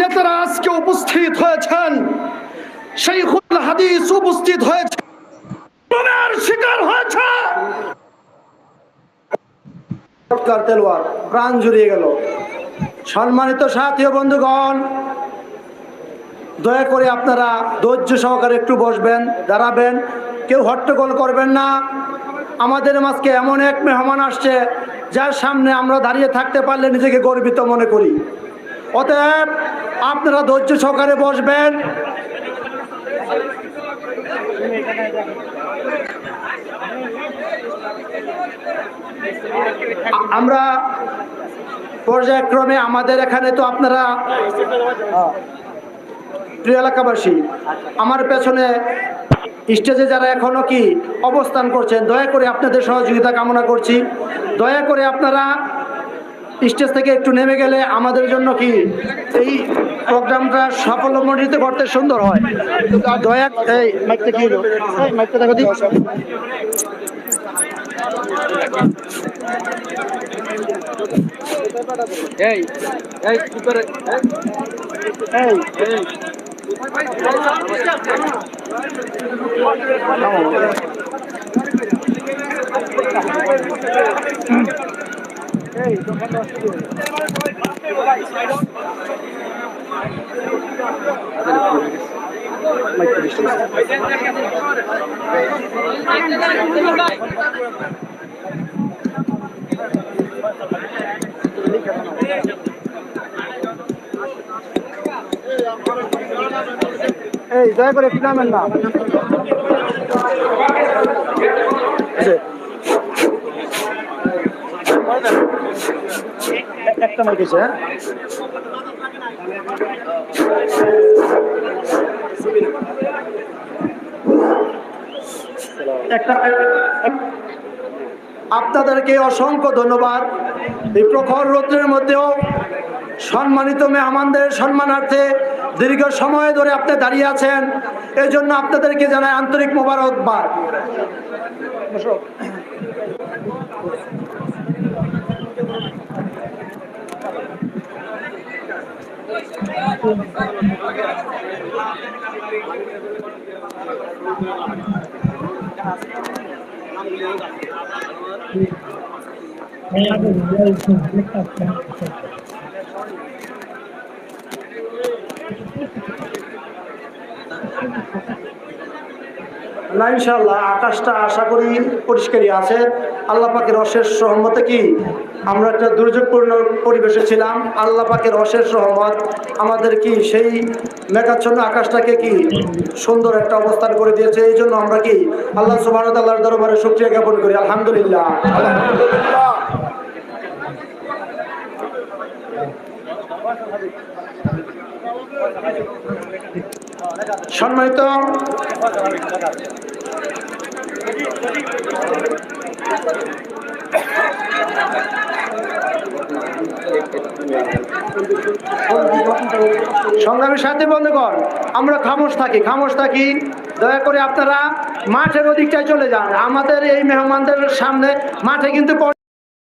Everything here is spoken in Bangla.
নেতারা আজকে উপস্থিত হয়েছেন সেইখুল হাদিস উপস্থিত হয়েছে। শিকার হয়েছে। সম্মানিত বন্ধুগণ, দয়া করে আপনারা ধৈর্য সহকারে একটু বসবেন, দাঁড়াবেন, কেউ হট্টগোল করবেন না। আমাদের মাঝকে এমন এক মেহমান আসছে, যার সামনে আমরা দাঁড়িয়ে থাকতে পারলে নিজেকে গর্বিত মনে করি। অতএব আপনারা ধৈর্য সহকারে বসবেন। আমরা পর্যায়ক্রমে আমাদের এখানে তো আপনারা প্রিয় এলাকাবাসী, আমার পেছনে স্টেজে যারা এখনও কি অবস্থান করছেন, দয়া করে আপনাদের সহযোগিতা কামনা করছি। দয়া করে আপনারা স্টেজ থেকে একটু নেমে গেলে আমাদের জন্য কি এই প্রোগ্রামটা সাফল্যমণ্ডিত করতে সুন্দর হয়? দয়া এই মাইকটা কি হলো? এই মাইকটা দেখো দিই এই এই কি করে এই এই। দয়া করে একটু নামেন না। হ্যাঁ? আপনাদেরকে অসংখ্য ধন্যবাদ। এই প্রখর রৌদ্রের মধ্যেও সম্মানিত মেহমানদের সম্মানার্থে দীর্ঘ সময় ধরে আপনি দাঁড়িয়ে আছেন। এই জন্য আপনাদেরকে জানাই আন্তরিক মোবারকবাদ। না ইনশাল্লাহ আকাশটা আশা করি পরিষ্কারই আছে। আল্লাহ পাকের অশেষ সহমতে কি আমরা একটা দুর্যোগপূর্ণ পরিবেশে ছিলাম। আল্লাহ পাকের অশেষ রহমত। আমাদের কি সেই মেঘাচ্ছন্ন আকাশটাকে কি সুন্দর একটা অবস্থান করে দিয়েছে? এই জন্য আমরা কি আল্লাহ সুবাহ আল্লাহর দরবারে শুক্রিয়া জ্ঞাপন করি। আলহামদুলিল্লাহ আলহামদুলিল্লাহ। সম্মানিত সংগ্রামী সাথে বন্ধুগণ, আমরা খামোশ থাকি খামোশ থাকি। দয়া করে আপনারা মাঠের ওদিকটায় চলে যান। আমাদের এই মেহমানদের সামনে মাঠে কিন্তু